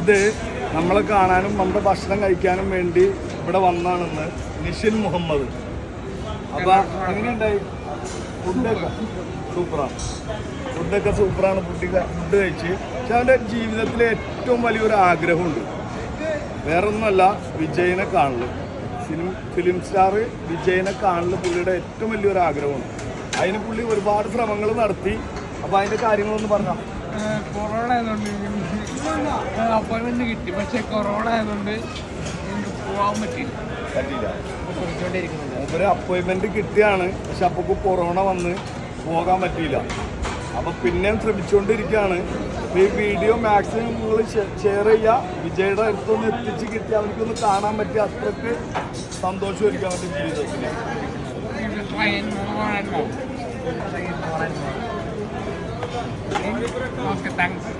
ഇത് നമ്മളെ കാണാനും നമ്മുടെ ഭക്ഷണം കഴിക്കാനും വേണ്ടി ഇവിടെ വന്നാണെന്ന് നിഷിൻ മുഹമ്മദ്. അപ്പൊ എങ്ങനെയുണ്ടായി? ഫുഡൊക്കെ സൂപ്പറാണ്. ഫുഡൊക്കെ സൂപ്പറാണ്. ഫുഡ് ഫുഡ് കഴിച്ച്. പക്ഷെ അവന്റെ ജീവിതത്തിലെ ഏറ്റവും വലിയൊരു ആഗ്രഹമുണ്ട്. വേറൊന്നുമല്ല വിജയനെ കാണൽ. ഫിലിം ഫിലിം സ്റ്റാർ വിജയനെ കാണുന്ന പുള്ളിയുടെ ഏറ്റവും വലിയൊരു ആഗ്രഹമാണ് അതിന് പുള്ളി ഒരുപാട് ശ്രമങ്ങൾ നടത്തി. അപ്പോൾ അതിന്റെ കാര്യങ്ങളൊന്ന് പറഞ്ഞാൽ കൊറോണ ആയതുകൊണ്ട് അപ്പോയിൻമെന്റ് കിട്ടി. പക്ഷെ കൊറോണ ആയതുകൊണ്ട് എനിക്ക് പോകാൻ പറ്റില്ല പറ്റില്ല ഒരു അപ്പോയിൻമെന്റ് കിട്ടിയാണ്. പക്ഷെ അപ്പോൾ കൊറോണ വന്ന് പോകാൻ പറ്റിയില്ല. അപ്പൊ പിന്നെയും ശ്രമിച്ചുകൊണ്ടിരിക്കുകയാണ്. ഈ വീഡിയോ മാക്സിമം നിങ്ങൾ ഷെയർ ചെയ്യുക. വിജയുടെ അടുത്തൊന്ന് എത്തിച്ച് കിട്ടി അവർക്കൊന്ന് കാണാൻ പറ്റിയ അത്രയ്ക്ക് സന്തോഷമായിരിക്കും അവരുടെ ജീവിതത്തിൽ താങ്ക്സ്